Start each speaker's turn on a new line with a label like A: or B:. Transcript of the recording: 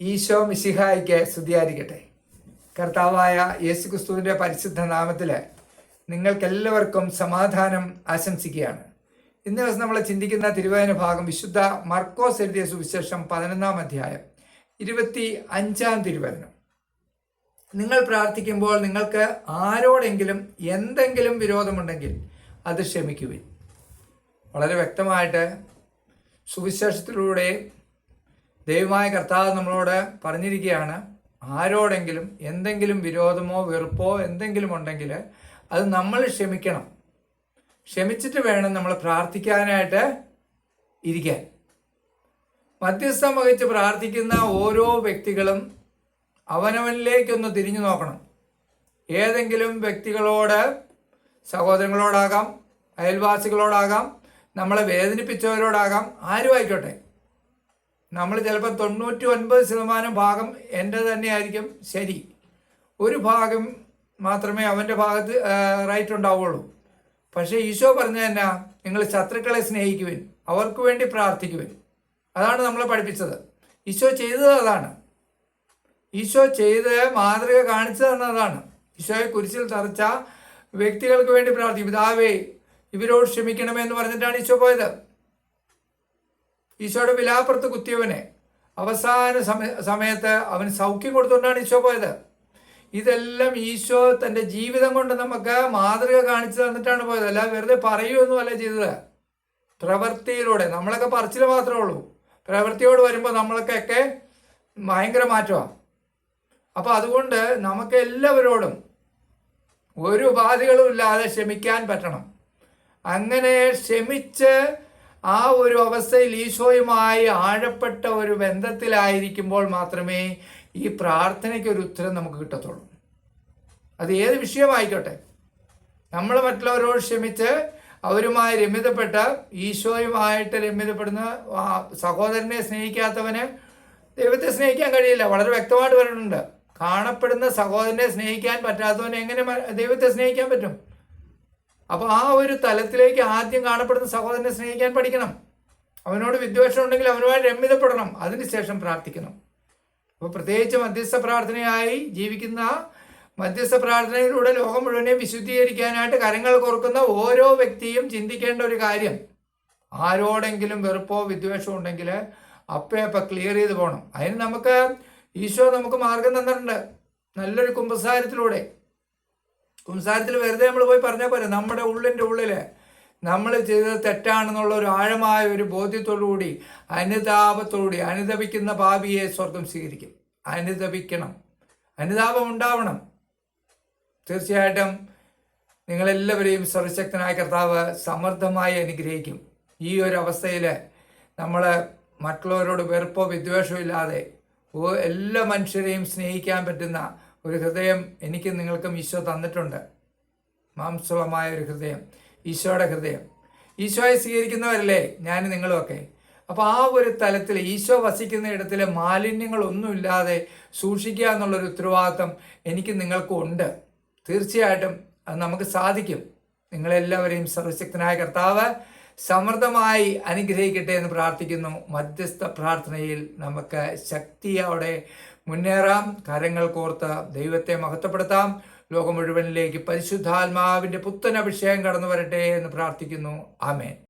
A: ഈശോ മിശിഹായിക്ക് സ്തുതിയായിരിക്കട്ടെ. കർത്താവായ യേശു ക്രിസ്തുവിന്റെ പരിശുദ്ധ നാമത്തിൽ നിങ്ങൾക്കെല്ലാവർക്കും സമാധാനം ആശംസിക്കുകയാണ്. ഇന്ന് ദിവസം നമ്മൾ ചിന്തിക്കുന്ന തിരുവേദന ഭാഗം വിശുദ്ധ മർക്കോസ് എഴുതിയ സുവിശേഷം പതിനൊന്നാം അധ്യായം. ഇരുപത്തി അഞ്ചാം തിരുവചനം. നിങ്ങൾ പ്രാർത്ഥിക്കുമ്പോൾ നിങ്ങൾക്ക് ആരോടെങ്കിലും എന്തെങ്കിലും വിരോധമുണ്ടെങ്കിൽ അത് ക്ഷമിക്കുവിൻ. വളരെ വ്യക്തമായിട്ട് സുവിശേഷത്തിലൂടെ ദൈവമായ കർത്താവ് നമ്മളോട് പറഞ്ഞിരിക്കുകയാണ് ആരോടെങ്കിലും എന്തെങ്കിലും വിരോധമോ വെറുപ്പോ എന്തെങ്കിലും ഉണ്ടെങ്കിൽ അത് നമ്മൾ ക്ഷമിക്കണം. ക്ഷമിച്ചിട്ട് വേണം നമ്മൾ പ്രാർത്ഥിക്കാനായിട്ട് ഇരിക്കാൻ. മധ്യസ്ഥം വഹിച്ച് പ്രാർത്ഥിക്കുന്ന ഓരോ വ്യക്തികളും അവനവനിലേക്കൊന്ന് തിരിഞ്ഞു നോക്കണം. ഏതെങ്കിലും വ്യക്തികളോട് സഹോദരങ്ങളോടാകാം അയൽവാസികളോടാകാം നമ്മളെ വേദനിപ്പിച്ചവരോടാകാം ആരും ആയിക്കോട്ടെ. നമ്മൾ ചിലപ്പോൾ തൊണ്ണൂറ്റി ഒൻപത് ശതമാനം ഭാഗം എന്റെ തന്നെയായിരിക്കും ശരി. ഒരു ഭാഗം മാത്രമേ അവന്റെ ഭാഗത്ത് റൈറ്റ് ഉണ്ടാവുള്ളൂ. പക്ഷേ ഈശോ പറഞ്ഞ തന്നെ നിങ്ങൾ ശത്രുക്കളെ സ്നേഹിക്കുവിൻ അവർക്ക് വേണ്ടി പ്രാർത്ഥിക്കുവിൻ. അതാണ് നമ്മളെ പഠിപ്പിച്ചത്. ഈശോ ചെയ്തത് അതാണ്. ഈശോ ചെയ്ത് മാതൃക കാണിച്ചു തന്നതാണ് ഈശോയെ കുരിശിൽ തറച്ച വ്യക്തികൾക്ക് വേണ്ടി പ്രാർത്ഥിക്കും. പിതാവേ ഇവരോട് ക്ഷമിക്കണമെന്ന് പറഞ്ഞിട്ടാണ് ഈശോ പോയത്. ഈശോയുടെ വിലാപ്പുറത്ത് കുത്തിയവനെ അവസാന സമയ സമയത്ത് അവന് സൗഖ്യം കൊടുത്തുകൊണ്ടാണ് ഈശോ പോയത്. ഇതെല്ലാം ഈശോ തന്റെ ജീവിതം കൊണ്ട് നമുക്ക് മാതൃക കാണിച്ചു തന്നിട്ടാണ് പോയത്. അല്ല വെറുതെ പറയുമൊന്നുമല്ല ചെയ്തത്. പ്രവൃത്തിയിലൂടെ നമ്മളൊക്കെ പറച്ചിൽ മാത്രമേ ഉള്ളൂ. പ്രവൃത്തിയോട് വരുമ്പോൾ നമ്മൾക്കൊക്കെ ഭയങ്കര മാറ്റമാണ് അപ്പോൾ അതുകൊണ്ട് നമുക്ക് എല്ലാവരോടും ഒരു ഉപാധികളും ഇല്ലാതെ ക്ഷമിക്കാൻ പറ്റണം. അങ്ങനെ ക്ഷമിച്ച് ആ ഒരു അവസ്ഥയിൽ ഈശോയുമായി ആഴപ്പെട്ട ഒരു ബന്ധത്തിലായിരിക്കുമ്പോൾ മാത്രമേ ഈ പ്രാർത്ഥനയ്ക്ക് ഒരു ഉത്തരം നമുക്ക് കിട്ടത്തുള്ളൂ. അത് ഏത് വിഷയമായിക്കോട്ടെ? നമ്മൾ മറ്റുള്ളവരോട് ക്ഷമിച്ച് അവരുമായി രമ്യതപ്പെട്ട് ഈശോയുമായിട്ട് രമ്യതപ്പെടുന്ന സഹോദരനെ സ്നേഹിക്കാത്തവന് ദൈവത്തെ സ്നേഹിക്കാൻ കഴിയില്ല. വളരെ വ്യക്തമായിട്ട് പറയുന്നുണ്ട് കാണപ്പെടുന്ന സഹോദരനെ സ്നേഹിക്കാൻ പറ്റാത്തവനെ എങ്ങനെ ദൈവത്തെ സ്നേഹിക്കാൻ പറ്റും? അപ്പോൾ ആ ഒരു തലത്തിലേക്ക് ആദ്യം കാണപ്പെടുന്ന സഹോദരനെ സ്നേഹിക്കാൻ പഠിക്കണം. അവനോട് വിദ്വേഷം ഉണ്ടെങ്കിൽ അവനുമായി രമ്യതപ്പെടണം. അതിനുശേഷം പ്രാർത്ഥിക്കണം. അപ്പോൾ പ്രത്യേകിച്ച് മധ്യസ്ഥ പ്രാർത്ഥനയായി ജീവിക്കുന്ന മധ്യസ്ഥ പ്രാർത്ഥനയിലൂടെ ലോകം മുഴുവനെ വിശുദ്ധീകരിക്കാനായിട്ട് കരങ്ങൾ കോർക്കുന്ന ഓരോ വ്യക്തിയും ചിന്തിക്കേണ്ട ഒരു കാര്യം. ആരോടെങ്കിലും വെറുപ്പോ വിദ്വേഷമോ ഉണ്ടെങ്കിൽ അപ്പേ അപ്പം ക്ലിയർ ചെയ്ത് പോകണം അതിന് നമുക്ക് ഈശോ നമുക്ക് മാർഗം തന്നിട്ടുണ്ട്. നല്ലൊരു കുമ്പസാരത്തിലൂടെ. കുംസാരത്തിൽ വെറുതെ നമ്മൾ പോയി പറഞ്ഞാൽ പോരെ. നമ്മുടെ ഉള്ളിന്റെ ഉള്ളിൽ നമ്മൾ ചെയ്തത് തെറ്റാണെന്നുള്ള ഒരു ആഴമായ ഒരു ബോധ്യത്തോടുകൂടി അനുതാപത്തോടുകൂടി അനുതപിക്കുന്ന പാപിയെ സ്വർഗം സ്വീകരിക്കും. അനുതപിക്കണം അനുതാപം ഉണ്ടാവണം. തീർച്ചയായിട്ടും നിങ്ങളെല്ലാവരെയും സർവശക്തനായ കർത്താവ് സമൃദ്ധമായി അനുഗ്രഹിക്കും. ഈ ഒരു അവസ്ഥയിൽ നമ്മൾ മറ്റുള്ളവരോട് വെറുപ്പോ വിദ്വേഷമോ ഇല്ലാതെ എല്ലാ മനുഷ്യരെയും സ്നേഹിക്കാൻ പറ്റുന്ന ഒരു ഹൃദയം എനിക്ക് നിങ്ങൾക്കും ഈശോ തന്നിട്ടുണ്ട്. മാംസളമായ ഒരു ഹൃദയം ഈശോയുടെ ഹൃദയം. ഈശോയെ സ്വീകരിക്കുന്നവരല്ലേ ഞാൻ നിങ്ങളുമൊക്കെ അപ്പോൾ ആ ഒരു തലത്തിൽ ഈശോ വസിക്കുന്ന ഇടത്തിൽ മാലിന്യങ്ങളൊന്നുമില്ലാതെ സൂക്ഷിക്കുക എന്നുള്ളൊരു ഉത്തരവാദിത്വം എനിക്ക് നിങ്ങൾക്കും ഉണ്ട്. തീർച്ചയായിട്ടും അത് നമുക്ക് സാധിക്കും. നിങ്ങളെല്ലാവരെയും സർവശക്തനായ കർത്താവ് സമൃദ്ധമായി അനുഗ്രഹിക്കട്ടെ എന്ന് പ്രാർത്ഥിക്കുന്നു. മധ്യസ്ഥ പ്രാർത്ഥനയിൽ നമുക്ക് ശക്തിയോടെ മുന്നേറാം. കരങ്ങൾ കോർത്ത് ദൈവത്തെ മഹത്വപ്പെടുത്താം. ലോകം മുഴുവനിലേക്ക് പരിശുദ്ധാത്മാവിന്റെ പുത്തൻ അഭിഷേകം കടന്നു വരട്ടെ എന്ന് പ്രാർത്ഥിക്കുന്നു. ആമേൻ.